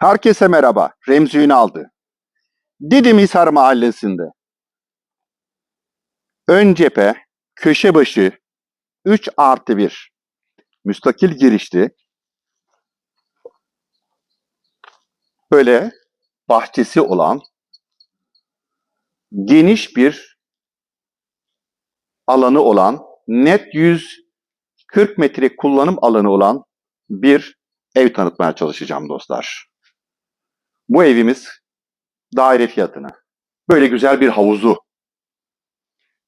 Herkese merhaba. Remzi Ünal'dı. Didim Hisar Mahallesi'nde. Ön cephe, köşe başı, 3 artı 1. Müstakil girişli. Böyle bahçesi olan geniş bir alanı olan net 140 metre kullanım alanı olan bir ev tanıtmaya çalışacağım dostlar. Bu evimiz daire fiyatına. Böyle güzel bir havuzu.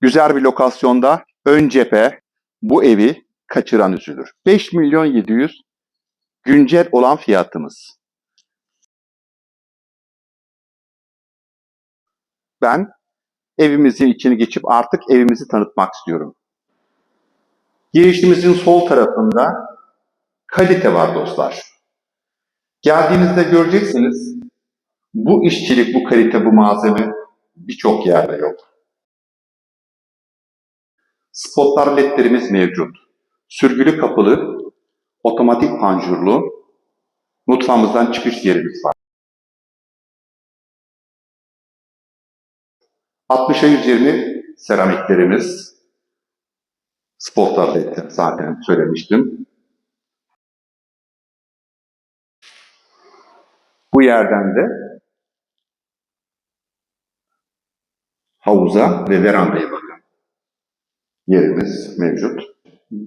Güzel bir lokasyonda ön cephe bu evi kaçıran üzülür. 5 milyon 700 güncel olan fiyatımız. Ben evimizin içini geçip artık evimizi tanıtmak istiyorum. Girişimizin sol tarafında kalite var dostlar. Geldiğinizde göreceksiniz bu işçilik, bu kalite, bu malzeme birçok yerde yok. Spotlar ledlerimiz mevcut. Sürgülü kapılı, otomatik panjurlu, mutfağımızdan çıkış yerimiz var. 60'a 120 seramiklerimiz, spotlar ledler zaten söylemiştim. Bu yerden de havuza ve verandaya bakın. Yerimiz mevcut.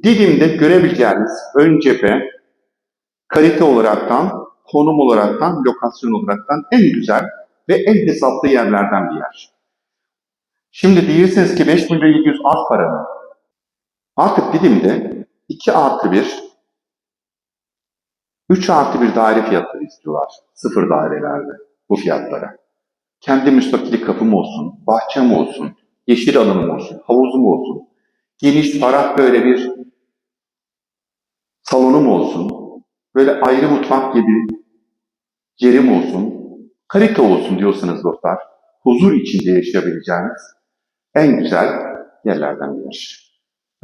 Didim'de görebileceğiniz ön cephe kalite olaraktan, konum olaraktan, lokasyon olaraktan en güzel ve en hesaplı yerlerden bir yer. Şimdi diyorsunuz ki 5 milyon 700 az para mı? Artık Didim'de 2 artı 1, 3 artı 1 daire fiyatları istiyorlar. Sıfır dairelerde bu fiyatlara. Kendi müstakil kapım olsun, bahçem olsun, yeşil alanım olsun, havuzum olsun, geniş, ferah böyle bir salonum olsun, böyle ayrı mutfak gibi yerim olsun, kalite olsun diyorsanız dostlar, huzur içinde yaşayabileceğiniz en güzel yerlerden bir yer.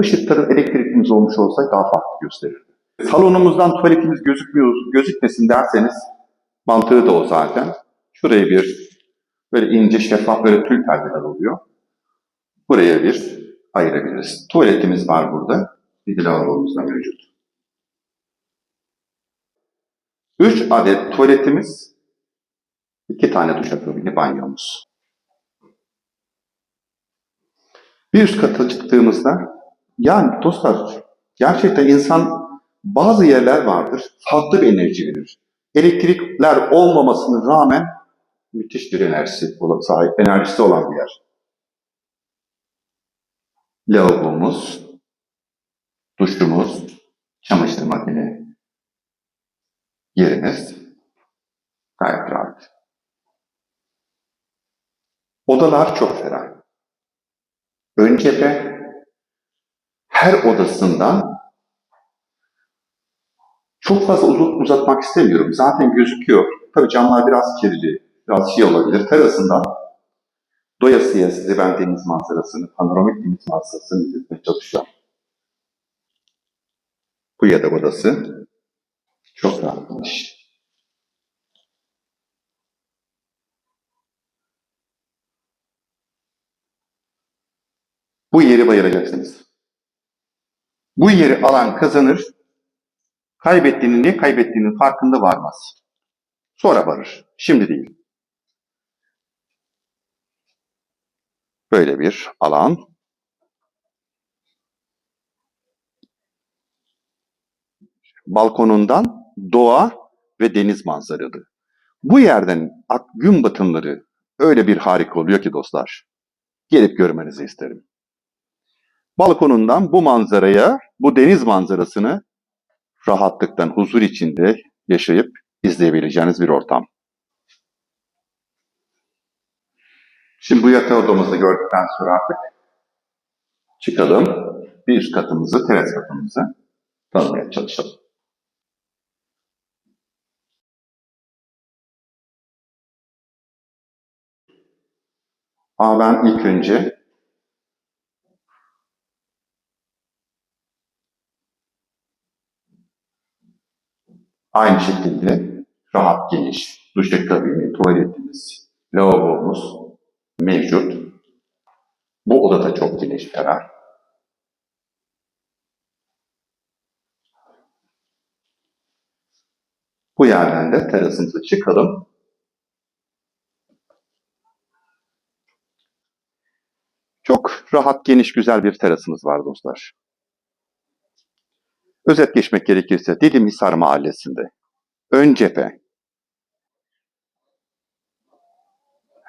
Işıkların elektriklimiz olmuş olsaydı daha farklı gösterirdi. Salonumuzdan tuvaletimiz gözükmüyor, gözükmesin derseniz mantığı da o zaten. Şuraya bir böyle ince şeffaf böyle tül perdeler oluyor. Buraya bir ayırabiliriz. Tuvaletimiz var burada. Bir lavabomuz da mevcut. 3 adet tuvaletimiz, 2 tane duşakabini banyomuz. Bir üst kata çıktığımızda yani dostlar gerçekten insan bazı yerler vardır farklı bir enerji verir. Elektrikler olmamasına rağmen müthiş bir enerjisi sahip enerjisi olan bir yer. Lavabomuz, duşumuz, çamaşır makine yerimiz gayet rahat. Odalar çok ferah. Ön cephe her odasından çok fazla uzun uzatmak istemiyorum. Zaten gözüküyor. Tabii camlar biraz kirli, biraz şey olabilir. Terasından doyasıya size ben deniz manzarasını, panoramik deniz manzarasını izletmeye çalışacağım. Bu yatak odası çok rahatmış. Bu yeri bayılacaksınız. Bu yeri alan kazanır, kaybettiğinin ne kaybettiğinin farkında varmaz. Sonra varır. Şimdi değil. Böyle bir alan. Balkonundan doğa ve deniz manzaralı. Bu yerden gün batımları öyle bir harika oluyor ki dostlar. Gelip görmenizi isterim. Balkonundan bu manzaraya, bu deniz manzarasını rahatlıktan, huzur içinde yaşayıp izleyebileceğiniz bir ortam. Şimdi bu yatak odamızı gördükten sonra artık çıkalım. Bir üst katımızı, teras katımızı tanımaya çalışalım. Ama ben ilk önce aynı şekilde rahat geniş, duşakabini, tuvaletimiz, lavabomuz mevcut. Bu oda da çok geniş, ferah. Bu yerden de terasımıza çıkalım. Çok rahat, geniş, güzel bir terasımız var dostlar. Özet geçmek gerekirse Didim Hisar Mahallesi'nde ön cephe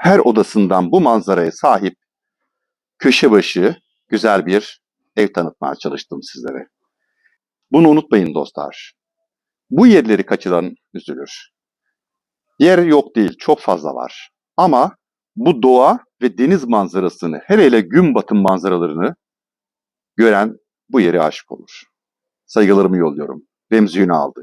her odasından bu manzaraya sahip köşe başı güzel bir ev tanıtmaya çalıştım sizlere. Bunu unutmayın dostlar. Bu yerleri kaçıran üzülür. Yer yok değil, çok fazla var. Ama bu doğa ve deniz manzarasını, hele hele gün batım manzaralarını gören bu yere aşık olur. Saygılarımı yolluyorum. Remzi Ünal'dı.